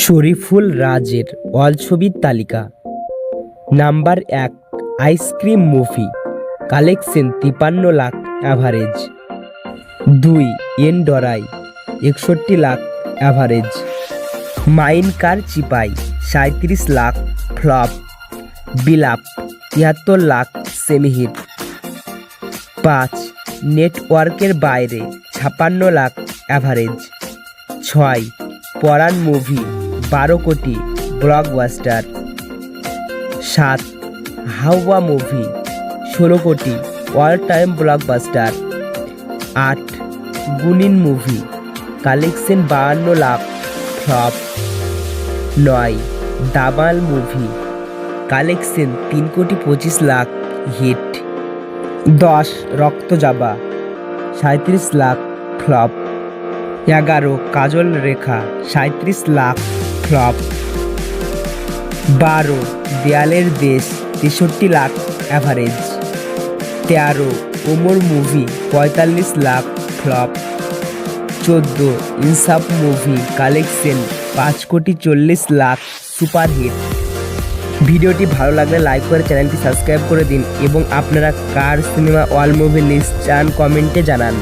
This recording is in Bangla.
শরীফুল রাজের অল ছবির তালিকা। নাম্বার এক, আইসক্রিম মুভি, কালেকশন তিপান্ন লাখ অ্যাভারেজ দুই এন ডরাই একষট্টি লাখ অ্যাভারেজ মাইন কার চিপাই সাঁত্রিশ লাখ ফ্লপ। বিলাপ, তিয়াত্তর লাখ সেমিহিট। পাঁচ, নেটওয়ার্কের বাইরে ছাপান্ন লাখ অ্যাভারেজ ছয় পরাণ মুভি, বারো কোটি ব্লকবাস্টার। সাত, হাওয়া মুভি, ষোলো কোটি অল টাইম ব্লকবাস্টার। আট, গুনিন মুভি, কালেকশন বাহান্ন লাখ ফ্লপ। নয়, দাবাল মুভি, কালেকশন তিন কোটি পঁচিশ লাখ হিট। দশ রক্তজাবা সাঁত্রিশ লাখ ফ্লপ। এগারো কাজল রেখা সাঁত্রিশ লাখ ফ্লপ বারো দেয়ালের দেশ, তেষট্টি লাখ অ্যাভারেজ তেরো ওমর মুভি পঁয়তাল্লিশ লাখ ফ্লপ চোদ্দ ইনসাফ মুভি কালেকশন পাঁচ কোটি চল্লিশ লাখ সুপারহিট ভিডিওটি ভালো লাগলে লাইক করে চ্যানেলটি সাবস্ক্রাইব করে দিন এবং আপনারা কার সিনেমা ওয়াল মুভি লিস্ট চান কমেন্টে জানান।